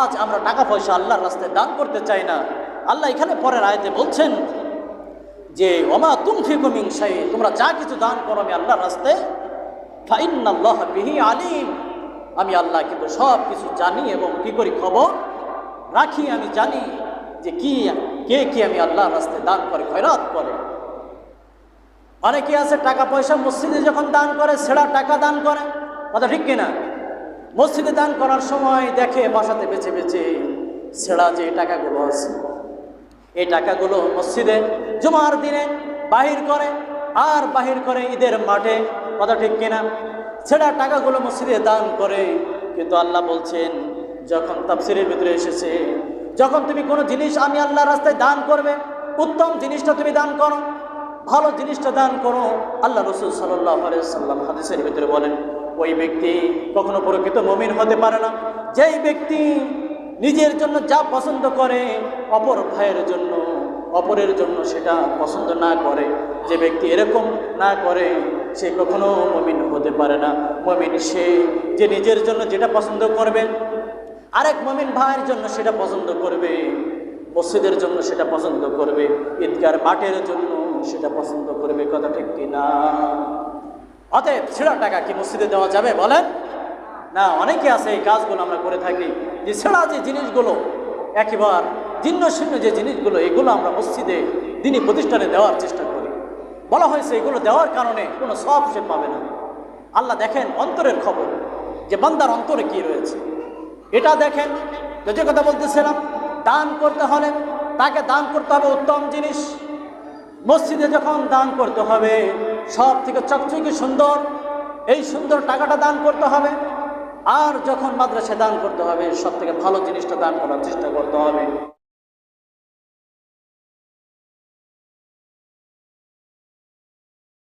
আজ আমরা টাকা পয়সা আল্লাহর রাস্তায় দান করতে চাই না। আল্লাহ এখানে পরের আয়তে বলছেন যে, ওমা তুমফি কুমিং তোমরা যা কিছু দান করো আমি আল্লাহর রাস্তায়। ফাইন্নাল্লাহ বিহি আলিম আমি আল্লাহ কিন্তু সব কিছু জানি এবং কি করি খবর রাখি, আমি জানি যে কি, কে কি আমি আল্লাহর রাস্তায় দান করে, খয়রাত করে। অনেকে আছে টাকা পয়সা মসজিদে যখন দান করে সেরা টাকা দান করে। কথা ঠিক কিনা? মসজিদে দান করার সময় দেখে বাসাতে বেছে বেছে সেরা যে টাকাগুলো আছে, এই টাকাগুলো মসজিদে জুমার দিনে বাহির করে আর বাহির করে ঈদের মাঠে, কথা ঠিক কিনা? সেটা টাকাগুলো মসজিদে দান করে, কিন্তু আল্লাহ বলছেন, যখন তাফসিরের ভিতরে এসেছে, যখন তুমি কোনো জিনিস আমি আল্লাহ রাস্তায় দান করবে, উত্তম জিনিসটা তুমি দান করো, ভালো জিনিসটা দান করো, আল্লাহ রসুল সাল্লাহ সাল্লাম হাদিসের ভিতরে বলেন ওই ব্যক্তি কখনো প্রকৃত মমিন হতে পারে না। যেই ব্যক্তি নিজের জন্য যা পছন্দ করে, অপর ভাইয়ের জন্য, অপরের জন্য সেটা পছন্দ না করে, যে ব্যক্তি এরকম না করে, সে কখনো মমিন হতে পারে না। মমিন সে যে নিজের জন্য যেটা পছন্দ করবে, আরেক মমিন ভাইয়ের জন্য সেটা পছন্দ করবে, মসজিদের জন্য সেটা পছন্দ করবে, ঈদগার মাঠের জন্য সেটা পছন্দ করবে, কথা ঠিক কিনা? অতএব ছেঁড়া টাকা কি মসজিদে দেওয়া যাবে বলেন? না, অনেকে আছে এই কাজগুলো আমরা করে থাকি, যে ছেঁড়া যে জিনিসগুলো, একেবার জীর্ণ শীর্ণ যে জিনিসগুলো, এগুলো আমরা মসজিদে দিনই প্রতিষ্ঠানে দেওয়ার চেষ্টা করি। বলা হয়েছে এগুলো দেওয়ার কারণে কোনো সব সে পাবে না। আল্লাহ দেখেন অন্তরের খবর, যে বান্দার অন্তরে কি রয়েছে। এটা দেখেন যে কথা বলতেছিলাম, দান করতে হলে তাকে দান করতে হবে উত্তম জিনিস। মসজিদে যখন দান করতে হবে সব থেকে চকচকি সুন্দর। এই সুন্দর টাকাটা দান করতে হবে। আর যখন মাদ্রাসায় দান করতে হবে সব থেকে ভালো জিনিসটা দান করার চেষ্টা করতে হবে।